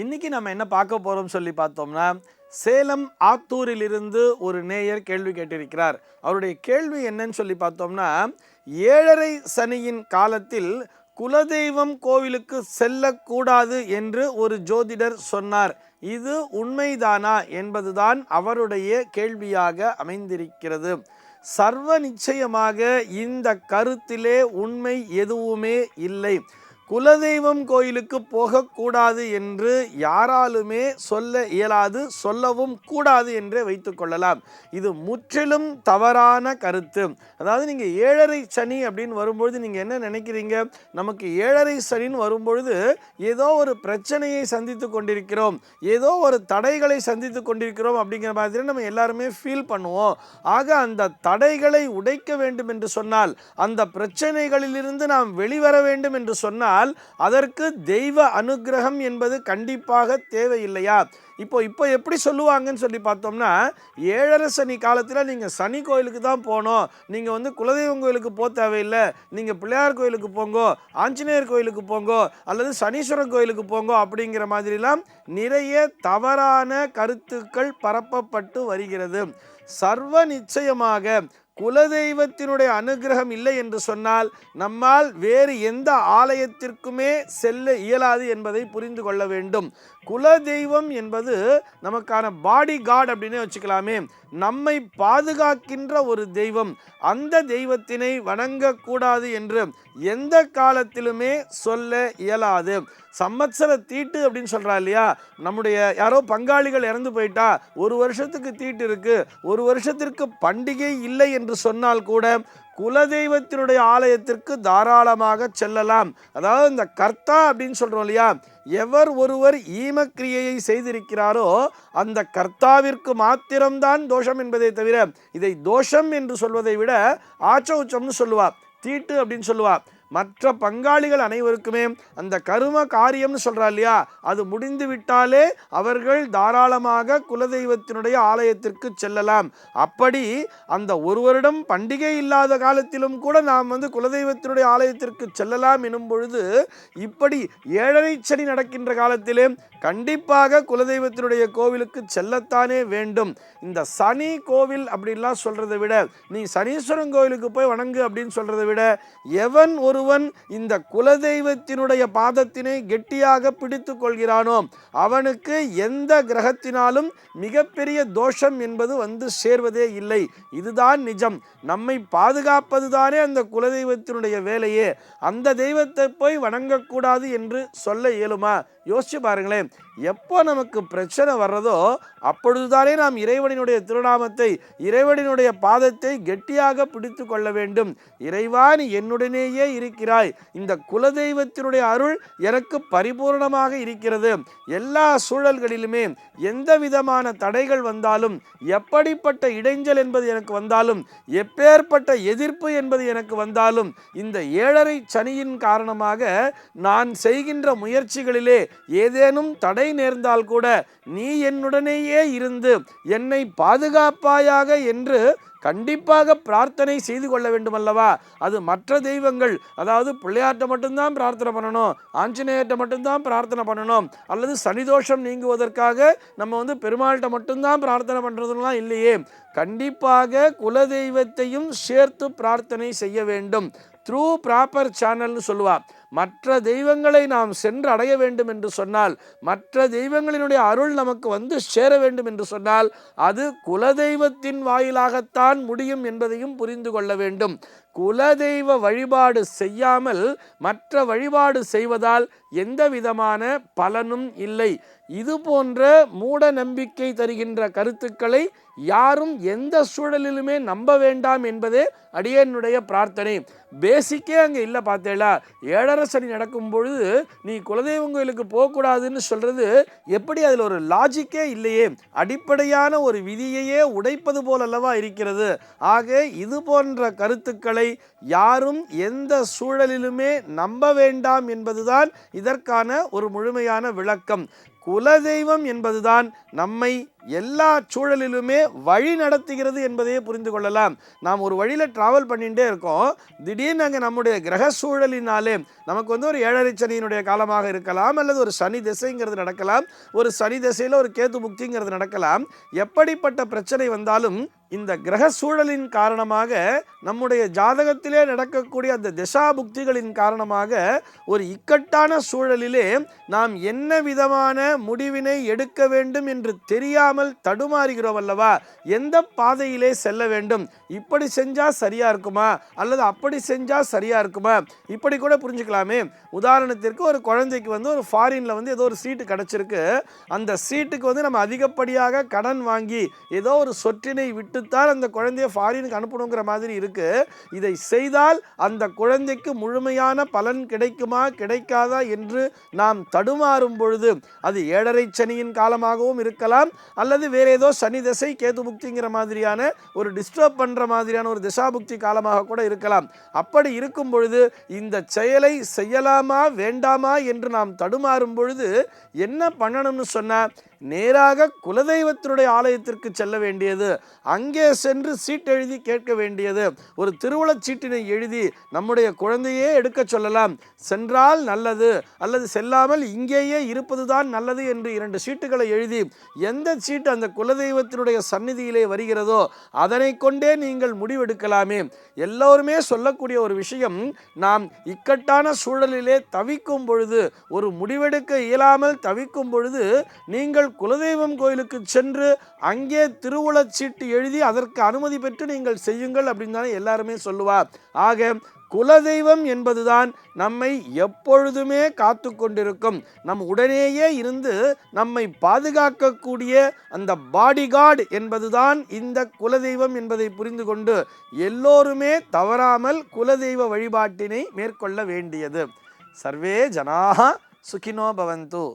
இன்றைக்கி நம்ம என்ன பார்க்க போகிறோம்னு சொல்லி பார்த்தோம்னா சேலம் ஆத்தூரிலிருந்து ஒரு நேயர் கேள்வி கேட்டிருக்கிறார். அவருடைய கேள்வி என்னன்னு சொல்லி பார்த்தோம்னா ஏழரை சனியின் காலத்தில் குலதெய்வம் கோவிலுக்கு செல்லக்கூடாது என்று ஒரு ஜோதிடர் சொன்னார். இது உண்மைதானா என்பதுதான் அவருடைய கேள்வியாக அமைந்திருக்கிறது. சர்வ நிச்சயமாக இந்த கருத்திலே உண்மை எதுவுமே இல்லை. குலதெய்வம் கோயிலுக்கு போகக்கூடாது என்று யாராலுமே சொல்ல இயலாது சொல்லவும் கூடாது என்றே வைத்துக்கொள்ளலாம் இது முற்றிலும் தவறான கருத்து. அதாவது நீங்கள் ஏழரை சனி அப்படின்னு வரும்பொழுது நீங்கள் என்ன நினைக்கிறீங்க? நமக்கு ஏழரை சனின்னு வரும்பொழுது ஏதோ ஒரு பிரச்சனையை சந்தித்து கொண்டிருக்கிறோம். ஏதோ ஒரு தடைகளை சந்தித்து கொண்டிருக்கிறோம் அப்படிங்கிற மாதிரி நம்ம எல்லாருமே ஃபீல் பண்ணுவோம். ஆக அந்த தடைகளை உடைக்க வேண்டும் என்று சொன்னால் அந்த பிரச்சனைகளிலிருந்து நாம் வெளிவர வேண்டும் என்று சொன்னால் அதற்கு தெய்வ அனுக்கிரகம் என்பது கண்டிப்பாக தேவையில்லையா? இப்போ இப்போ எப்படி சொல்லுவாங்கன்னு சொல்லி பார்த்தோம்னா ஏழரை சனி காலத்தில் நீங்கள் சனி கோயிலுக்கு தான் போகணும். நீங்கள் வந்து குலதெய்வம் கோயிலுக்கு போக தேவையில்லை. நீங்கள் பிள்ளையார் கோயிலுக்கு போங்கோ ஆஞ்சநேயர் கோயிலுக்கு போங்கோ அல்லது சனீஸ்வரன் கோயிலுக்கு போங்கோ அப்படிங்கிற மாதிரிலாம் நிறைய தவறான கருத்துக்கள் பரப்பப்பட்டு வருகிறது. சர்வ நிச்சயமாக குலதெய்வத்தினுடைய அனுகிரகம் இல்லை என்று சொன்னால் நம்மால் வேறு எந்த ஆலயத்திற்குமே செல்ல இயலாது என்பதை புரிந்து கொள்ள வேண்டும். குலதெய்வம் என்பது நமக்கான பாடி கார்டு அப்படின்னு வச்சுக்கலாமே. நம்மை பாதுகாக்கின்ற ஒரு தெய்வம். அந்த தெய்வத்தினை வணங்கக்கூடாது என்று எந்த காலத்திலுமே சொல்ல இயலாது. சம்மத்சர தீட்டு அப்படின்னு சொல்கிறா இல்லையா? நம்முடைய யாரோ பங்காளிகள் இறந்து போயிட்டா ஒரு வருஷத்துக்கு தீட்டு இருக்கு ஒரு வருஷத்திற்கு பண்டிகை இல்லை என்று சொன்னால் கூட குலதெய்வத்தினுடைய ஆலயத்திற்கு தாராளமாக செல்லலாம். அதாவது இந்த கர்த்தா அப்படின்னு சொல்கிறோம் இல்லையா? எவர் ஒருவர் ஈமக்கிரியையை செய்திருக்கிறாரோ அந்த கர்த்தாவிற்கு மாத்திரம்தான் தோஷம் என்பதை தவிர இதை தோஷம் என்று சொல்வதை விட ஆச்ச உச்சம்னு சொல்லுவா தீட்டு அப்படின்னு சொல்லுவாள் மற்ற பங்காளிகள் அனைவருக்குமே அந்த கரும காரியம்னு சொல்கிறா இல்லையா? அது முடிந்து விட்டாலே அவர்கள் தாராளமாக குலதெய்வத்தினுடைய ஆலயத்திற்கு செல்லலாம். அப்படி அந்த ஒரு வருடம் பண்டிகை இல்லாத காலத்திலும் கூட நாம் வந்து குலதெய்வத்தினுடைய ஆலயத்திற்கு செல்லலாம் எனும் பொழுது இப்படி ஏழரை சனி நடக்கின்ற காலத்திலே கண்டிப்பாக குலதெய்வத்தினுடைய கோவிலுக்கு செல்லத்தானே வேண்டும். இந்த சனி கோவில் அப்படின்லாம் சொல்கிறத விட நீ சனீஸ்வரன் கோவிலுக்கு போய் வணங்கு அப்படின்னு சொல்றதை விட எவன் ஒரு ஒருவன் இந்த குலதெய்வத்தினுடைய பாதத்தினை கெட்டியாக பிடித்து கொள்கிறானோ அவனுக்கு எந்த கிரகத்தினாலும் மிகப்பெரிய தோஷம் என்பது வந்து சேர்வதே இல்லை. இதுதான் நிஜம். நம்மை பாதுகாப்பது தானே அந்த குலதெய்வத்தினுடைய வேலையே. அந்த தெய்வத்தை போய் வணங்கக்கூடாது என்று சொல்ல இயலுமா? யோசிச்சு பாருங்களேன். எப்போ நமக்கு பிரச்சனை வர்றதோ அப்பொழுதுதானே நாம் இறைவனினுடைய திருநாமத்தை இறைவனினுடைய பாதத்தை கெட்டியாக பிடித்து கொள்ள வேண்டும். இறைவா நீ என்னுடனேயே இருக்கிறாய். இந்த குலதெய்வத்தினுடைய அருள் எனக்கு பரிபூர்ணமாக இருக்கிறது. எல்லா சூழல்களிலுமே எந்த விதமான தடைகள் வந்தாலும் எப்படிப்பட்ட இடைஞ்சல் என்பது எனக்கு வந்தாலும் எப்பேற்பட்ட எதிர்ப்பு என்பது எனக்கு வந்தாலும் இந்த ஏழரை சனியின் காரணமாக நான் செய்கின்ற முயற்சிகளிலே ஏதேனும் தடை நேர்ந்தால் கூட நீ என்னுடனேயே இருந்து என்னை பாதுகாப்பாயாக என்று கண்டிப்பாக பிரார்த்தனை செய்து கொள்ள வேண்டுமல்லவா? அது மற்ற தெய்வங்கள் அதாவது பிள்ளையார்ட்ட மட்டும்தான் பிரார்த்தனை பண்ணணும் ஆஞ்சநேயர்கிட்ட மட்டும்தான் பிரார்த்தனை பண்ணணும் அல்லது சனிதோஷம் நீங்குவதற்காக நம்ம வந்து பெருமாள்கிட்ட மட்டும்தான் பிரார்த்தனை பண்ணுறதுலாம் இல்லையே. கண்டிப்பாக குலதெய்வத்தையும் சேர்த்து பிரார்த்தனை செய்ய வேண்டும். த்ரூ ப்ராப்பர் சேனல்னு சொல்லுவா. மற்ற தெய்வங்களை நாம் சென்று அடைய வேண்டும் என்று சொன்னால் மற்ற தெய்வங்களினுடைய அருள் நமக்கு வந்து சேர வேண்டும் என்று சொன்னால் அது குலதெய்வத்தின் வாயிலாகத்தான் முடியும் என்பதையும் புரிந்து கொள்ள வேண்டும். குலதெய்வ வழிபாடு செய்யாமல் மற்ற வழிபாடு செய்வதால் எந்த விதமான பலனும் இல்லை. இது போன்ற மூட நம்பிக்கை தருகின்ற கருத்துக்களை யாரும் எந்த சூழலிலுமே நம்ப வேண்டாம் என்பதே அடியனுடைய பிரார்த்தனை. பேசிக்கே அங்கே இல்லை பார்த்தேளா? ஏழரை சனி நடக்கும் பொழுது நீ குலதெய்வம் கோயிலுக்கு போகக்கூடாதுன்னு சொல்கிறது எப்படி அதில் ஒரு லாஜிக்கே இல்லையே? அடிப்படையான ஒரு விதியையே உடைப்பது போல் அல்லவா இருக்கிறது. ஆக இது போன்ற கருத்துக்களை யாரும் எந்த சூழலிலுமே நம்ப வேண்டாம் என்பதுதான் இதற்கான ஒரு முழுமையான விளக்கம். குலதெய்வம் என்பதுதான் நம்மை எல்லா சூழலிலுமே வழி நடத்துகிறது என்பதையே புரிந்து கொள்ளலாம். நாம் ஒரு வழியில் ட்ராவல் பண்ணிகிட்டே இருக்கோம். திடீர்னு அங்கே நம்முடைய கிரக சூழலினாலே நமக்கு வந்து ஒரு ஏழரை சனியினுடைய காலமாக இருக்கலாம் அல்லது ஒரு சனி திசைங்கிறது நடக்கலாம் ஒரு சனி திசையில் ஒரு கேது புக்திங்கிறது நடக்கலாம். எப்படிப்பட்ட பிரச்சனை வந்தாலும் இந்த கிரக சூழலின் காரணமாக நம்முடைய ஜாதகத்திலே நடக்கக்கூடிய அந்த திசா புக்திகளின் காரணமாக ஒரு இக்கட்டான சூழலிலே நாம் என்ன விதமான முடிவினை எடுக்க வேண்டும் என்று தெரியாமல் தடுமாறுகிறோம் அல்லவா எந்த பாதையிலே செல்ல வேண்டும்? இப்படி செஞ்சால் சரியாக இருக்குமா? அல்லது அப்படி செஞ்சால் சரியாக இருக்குமா? இப்படி கூட புரிஞ்சுக்கலாமே. உதாரணத்திற்கு ஒரு குழந்தைக்கு வந்து ஒரு ஃபாரினில் வந்து ஏதோ ஒரு சீட்டு கிடைச்சிருக்கு. அந்த சீட்டுக்கு வந்து நம்ம அதிகப்படியாக கடன் வாங்கி ஏதோ ஒரு சொற்றினை விட்டுத்தான் அந்த குழந்தைய ஃபாரினுக்கு அனுப்பணுங்கிற மாதிரி இருக்கு. இதை செய்தால் அந்த குழந்தைக்கு முழுமையான பலன் கிடைக்குமா கிடைக்காதா என்று நாம் தடுமாறும் பொழுது அது ஏழரை சனியின் காலமாகவும் இருக்கலாம் அல்லது வேறு ஏதோ சனி திசை கேது புக்திங்கிற மாதிரியான ஒரு டிஸ்டர்ப் பண்ணுற மாதிரியான ஒரு திசாபுக்தி காலமாக கூட இருக்கலாம். அப்படி இருக்கும் பொழுது இந்த செயலை செய்யலாமா வேண்டாமா என்று நாம் தடுமாறும் பொழுது என்ன பண்ணணும்னு சொன்னால் நேராக குலதெய்வத்தினுடைய ஆலயத்திற்கு செல்ல வேண்டியது. அங்கே சென்று சீட்டு எழுதி கேட்க வேண்டியது. ஒரு திருவுளச் சீட்டினை எழுதி நம்முடைய குழந்தையே எடுக்க சொல்லலாம். சென்றால் நல்லது அல்லது செல்லாமல் இங்கேயே இருப்பதுதான் நல்லது என்று இரண்டு சீட்டுகளை எழுதி எந்த சீட்டு அந்த குலதெய்வத்தினுடைய சந்நிதியிலே வருகிறதோ அதனை கொண்டே நீங்கள் முடிவெடுக்கலாமே. எல்லோருமே சொல்லக்கூடிய ஒரு விஷயம் நாம் இக்கட்டான சூழலிலே தவிக்கும் பொழுது ஒரு முடிவெடுக்க இயலாமல் தவிக்கும் பொழுது நீங்கள் குலதெய்வம் கோயிலுக்கு சென்று அங்கே திருவுளச் சீட்டு எழுதி அதற்கு அனுமதி பெற்று நீங்கள் செய்யுங்கள் அப்படின்னு தானே எல்லாருமே சொல்லுவார். ஆக குலதெய்வம் என்பதுதான் நம்மை எப்பொழுதுமே காத்து கொண்டிருக்கும். நம் உடனேயே இருந்து நம்மை பாதுகாக்கக்கூடிய அந்த பாடிகார்டு என்பதுதான் இந்த குலதெய்வம் என்பதை புரிந்து கொண்டு எல்லோருமே தவறாமல் குலதெய்வ வழிபாட்டினை மேற்கொள்ள வேண்டியது. சர்வே ஜனாக சுகினோ பவந்து.